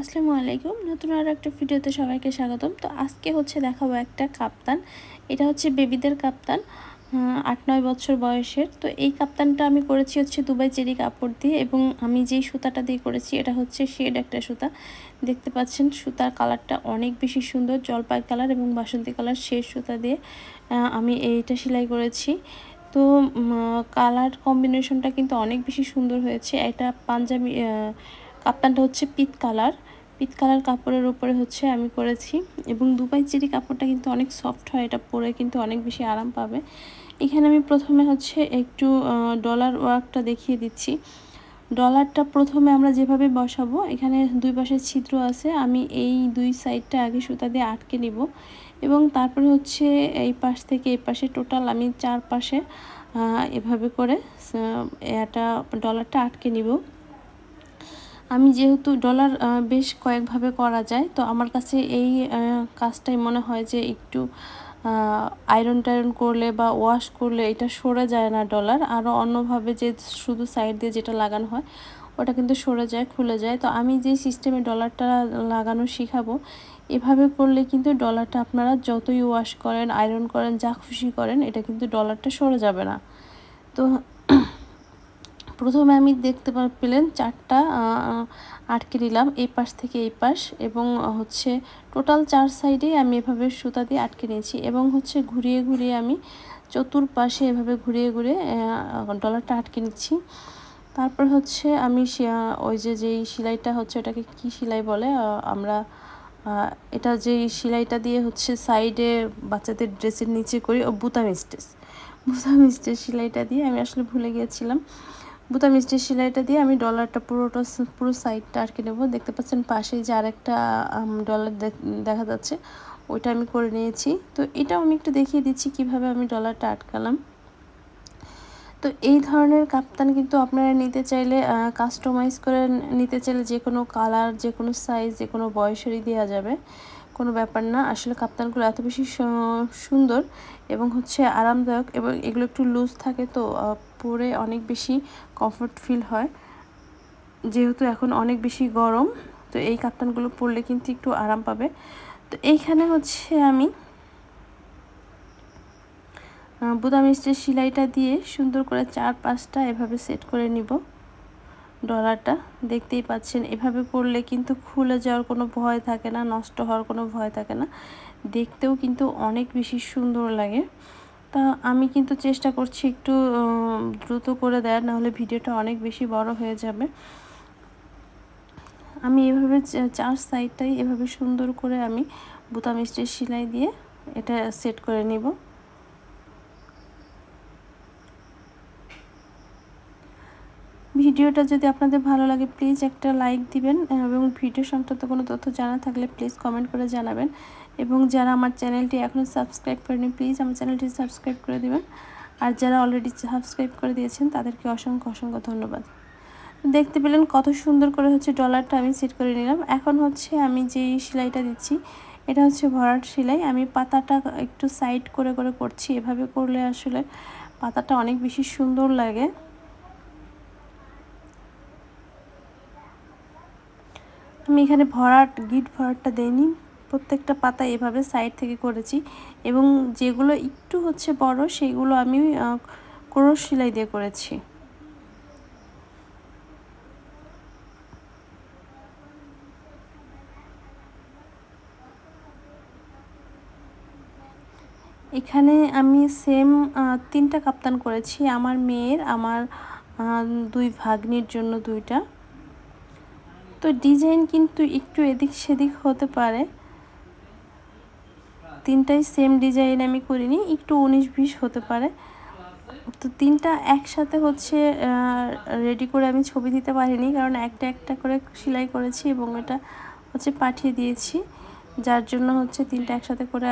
আসসালামু আলাইকুম। নতুন আর একটা ভিডিওতে সবাইকে স্বাগতম। তো আজকে হচ্ছে দেখাবো একটা কাপ্তান। এটা হচ্ছে বেবিদের কাপ্তান আট নয় বছর বয়সের। তো এই কাপ্তানটা আমি করেছি হচ্ছে দুবাই চেরি কাপড় দিয়ে এবং আমি যেই সুতাটা দিয়ে করেছি এটা হচ্ছে শেড একটা সুতা। দেখতে পাচ্ছেন সুতার কালারটা অনেক বেশি সুন্দর, জলপাই কালার এবং বাসন্তী কালার শেড সুতা দিয়ে আমি এইটা সেলাই করেছি। তো কালার কম্বিনেশনটা কিন্তু অনেক বেশি সুন্দর হয়েছে। এটা পাঞ্জাবি কাপ্তানটা হচ্ছে পিত কালার। পিত কালার কাপড়ের উপরে হচ্ছে আমি করেছি এবং দুবাই চেরি কাপড়টা কিন্তু অনেক সফট হয়, এটা পরে কিন্তু অনেক বেশি আরাম পাবে। এখানে আমি প্রথমে হচ্ছে একটু ডলার ওয়ার্কটা দেখিয়ে দিচ্ছি। ডলারটা প্রথমে আমরা যেভাবে বসাবো, এখানে দুই পাশে ছিদ্র আছে, আমি এই দুই সাইডটা আগে সুতা দিয়ে আটকে নিব এবং তারপরে হচ্ছে এই পাশ থেকে এই পাশে টোটাল আমি চার পাশে এভাবে করে এটা ডলারটা আটকে নিব। আমি যেহেতু ডলার বেশ কয়েকভাবে করা যায়, তো আমার কাছে এই কাজটাই মনে হয় যে একটু আয়রন টায়রন করলে বা ওয়াশ করলে এটা সরে যায় না ডলার আরও অন্যভাবে যে শুধু সাইড দিয়ে যেটা লাগানো হয়, ওটা কিন্তু সরে যায়, খুলে যায়। তো আমি যে সিস্টেমে ডলারটা লাগানো শিখাবো, এভাবে করলে কিন্তু ডলারটা আপনারা যতই ওয়াশ করেন আয়রন করেন, যা খুশি করেন, এটা কিন্তু ডলারটা সরে যাবে না। তো প্রথমে আমি দেখতে পেলেন চারটা আটকে নিলাম এই পাশ থেকে এই পাশ এবং হচ্ছে টোটাল চার সাইডে আমি এভাবে সুতা দিয়ে আটকে নিয়েছি এবং হচ্ছে ঘুরিয়ে ঘুরিয়ে আমি চতুর্পাশে এভাবে ঘুরিয়ে ঘুরিয়ে ডলারটা আটকে নিচ্ছি। তারপর হচ্ছে আমি ওই যে যেই সেলাইটা হচ্ছে ওটাকে কি সেলাই বলে আমরা এটা যে সেলাইটা দিয়ে হচ্ছে সাইডে বাচ্চাদের ড্রেসের নিচে করি, ও বুতাম স্টেচ বুতাম স্টেচ সেলাইটা দিয়ে আমি আসলে ভুলে গিয়েছিলাম। বুতা মিষ্টির সেলাইটা দিয়ে আমি ডলারটা পুরোটা পুরো সাইডটা আটকে নেব। দেখতে পাচ্ছেন পাশেই যে আরেকটা ডলার দেখা যাচ্ছে, ওইটা আমি করে নিয়েছি। তো এটাও আমি একটু দেখিয়ে দিচ্ছি কীভাবে আমি ডলারটা আটকালাম। তো এই ধরনের কাপ্তান কিন্তু আপনারা নিতে চাইলে কাস্টমাইজ করে নিতে চাইলে যে কোনো কালার যে কোনো সাইজ যে কোনো বয়সেরই দেওয়া যাবে। কোনো ব্যাপার না। আসলে কাপ্তানগুলো এত বেশি সুন্দর এবং হচ্ছে আরামদায়ক এবং এগুলো একটু লুজ থাকে তো পরে অনেক বেশি কমফোর্ট ফিল হয়। যেহেতু এখন অনেক বেশি গরম, তো এই কাপ্তানগুলো পরলে কিন্তু একটু আরাম পাবে। তো এইখানে হচ্ছে আমি বুদা মিষ্টির সেলাইটা দিয়ে সুন্দর করে চার পাঁচটা এভাবে সেট করে নিব। ডলারটা দেখতেই পাচ্ছেন। এভাবে করলে কিন্তু খুলে যাওয়ার কোনো ভয় থাকে না, নষ্ট হওয়ার কোনো ভয় থাকে না। দেখতেও কিন্তু অনেক বেশি সুন্দর লাগে। তা আমি কিন্তু চেষ্টা করছি একটু দ্রুত করে দেওয়ার নাহলে ভিডিওটা অনেক বেশি বড় হয়ে যাবে। আমি এভাবে চার সাইডটাই এভাবে সুন্দর করে আমি বোতাম স্টেজ সেলাই দিয়ে এটা সেট করে নিব। ভিডিওটা যদি আপনাদের ভালো লাগে প্লিজ একটা লাইক দিবেন এবং ভিডিও সংক্রান্ত কোনো তথ্য জানা থাকলে প্লিজ কমেন্ট করে জানাবেন। এবং যারা আমার চ্যানেলটি এখনও সাবস্ক্রাইব করেনি প্লিজ আমার চ্যানেলটি সাবস্ক্রাইব করে দেবেন। আর যারা অলরেডি সাবস্ক্রাইব করে দিয়েছেন, তাদেরকে অসংখ্য অসংখ্য ধন্যবাদ। দেখতে পেলেন কত সুন্দর করে হচ্ছে ডলারটা আমি সেট করে নিলাম। এখন হচ্ছে আমি যেই সেলাইটা দিচ্ছি, এটা হচ্ছে ভরাট সেলাই। আমি পাতাটা একটু সাইড করে করে করছি। এভাবে করলে আসলে পাতাটা অনেক বেশি সুন্দর লাগে। আমি এখানে ভরাট, গিট ভরাটটা দেইনি। প্রত্যেকটা পাতা এভাবে সাইড থেকে করেছি এবং যেগুলো একটু হচ্ছে বড় সেইগুলো আমি ক্রোশ সেলাই দিয়ে করেছি। এখানে আমি সেম তিনটা কাপ্তান করেছি। আমার মেয়ের, আমার দুই ভাগ্নির জন্য দুইটা। তো ডিজাইন কিন্তু একটু এদিক সেদিক হতে পারে। তিনটাই সেম ডিজাইন আমি করিনি, একটু উনিশ বিশ হতে পারে। তো তিনটা একসাথে হচ্ছে রেডি করে আমি ছবি দিতে পারিনি, কারণ একটা একটা করে সেলাই করেছি এবং এটা হচ্ছে পাঠিয়ে দিয়েছি। যার জন্য হচ্ছে তিনটা একসাথে করে